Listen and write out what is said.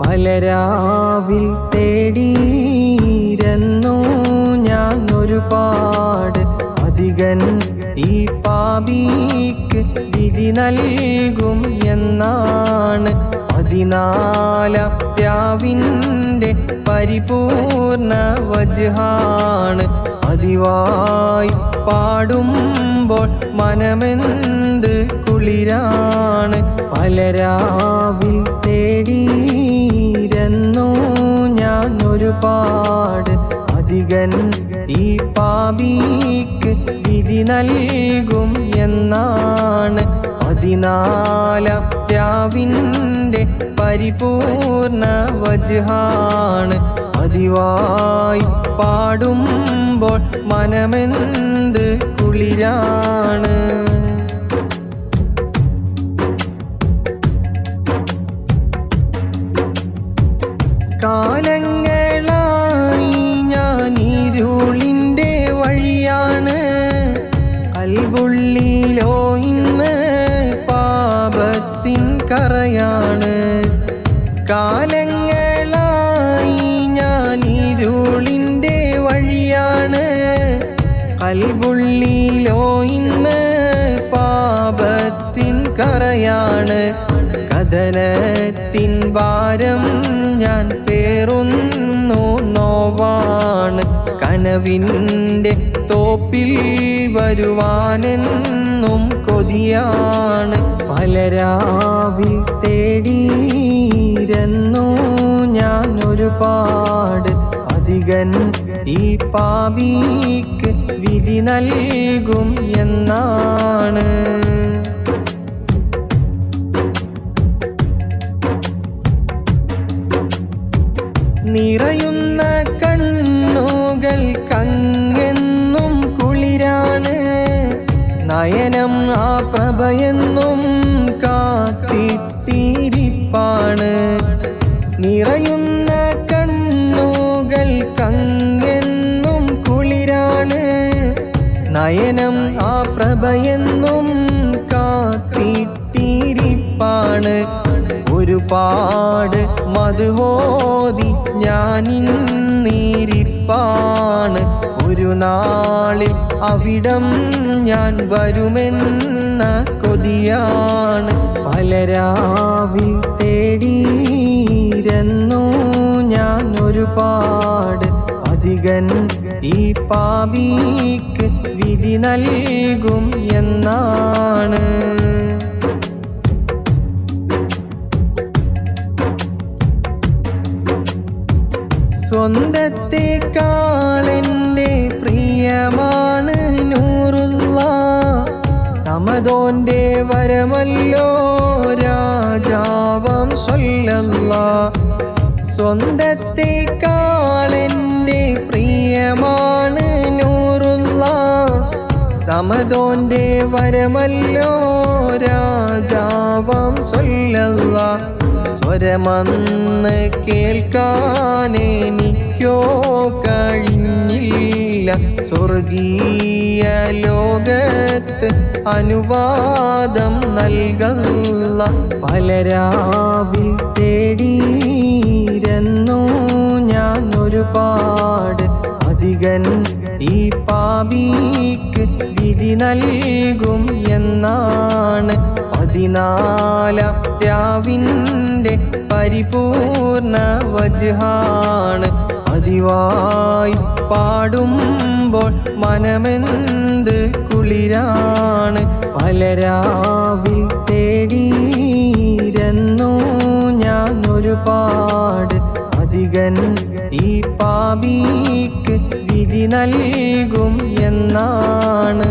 പലരാവിൽ തേടിയിരുന്നു ഞാൻ ഒരുപാട് അധികൻ ഈ പാപിക്ക് വിധി നൽകും എന്നാണ്. പതിനാലാം രാവിന്റെ പരിപൂർണ വജ്ഹാണ്. പതിവായി പാടുമ്പോൾ മനമെന്ത് കുളിരാണ്. പലരാവിൽ തേടിയിരുന്നു ഞാൻ ഒരുപാട് അധികൻ ഈ പാപിക്ക് വിധി നൽകും എന്നാണ്. പതിനാലാം രാവിന്റെ പരിപൂർണ വജാണ് പതിവായി പാടുമ്പോൾ മനമെന്ത് കുളിരാണ്. കാലങ്ങളായി ഞാൻ ഇരുളിന്റെ വഴിയാണ്. കൽബുള്ളിലോ ഇന്ന് പാപത്തിൻ കറയാണ്. കാലങ്ങളായി ഞാൻ ഇരുളിന്റെ വഴിയാണ് കൽബുള്ളിലോ ഇന്ന് പാപത്തിൻ കറയാണ്. കഥനത്തിൻ ഭാരം ഞാൻ പേറുന്നു നോവാണ്. കനവിന്റെ തോപ്പിൽ വരുവാനെന്നും കൊതിയാണ്. പലരാവിൽ തേടിയിരുന്നു ഞാൻ ഒരുപാട്. അധികൻ ഈ പാപിക്ക് വിധി നൽകും എന്നാണ്. നിറയുന്ന കണ്ണുകൾ കങ്ങെന്നും കുളിരാണ്. നയനം ആ പ്രഭയെന്നും കാത്തിട്ടിരിപ്പാണ്. നിറയുന്ന നയനം ആ പ്രഭയെന്നും കാത്തിരിപ്പാണ്. ഒരുപാട് മധുഹോതി ഞാനിന്നീരിപ്പാണ് ഒരു നാളിൽ അവിടം ഞാൻ വരുമെന്ന കൊതിയാണ്. പലരാവിൽ തേടിയിരുന്നു ഞാൻ ഒരുപാട് അധികൻ ഈ പാപിക്ക് വിധി നൽകും എന്നാണ്. സ്വന്തത്തെക്കാളെന്റെ പ്രിയമാണ് നൂറുള്ള സമതോന്റെ വരമല്ലോ രാജാവം സ്വല്ലല്ല. സ്വന്തത്തെക്കാളെന്റെ സമതോന്റെ വരമല്ലോ രാജാവം സ്വല്ല സ്വരമന്ന് കേൾക്കാനെനിക്കോ കഴിഞ്ഞില്ല. സ്വർഗീയ ലോകത്ത് അനുവാദം നൽകല്ല. പലരാവിൽ തേടിയിരുന്നു ഞാൻ ഒരുപാട് അധികൻ ഈ പാപിക്ക് വിധി നൽകും എന്നാണ് പതിനാലാം രാവിന്റെ പരിപൂർണ വജാണ് പതിവായി പാടുമ്പോൾ മനമെന്ത് കുളിരാണ്. പലരാവിൽ തേടിയിരുന്നു ഞാൻ ഒരുപാട് അധികൻ ഈ പാപിക്ക് വിധി നൽകും എന്നാണ്.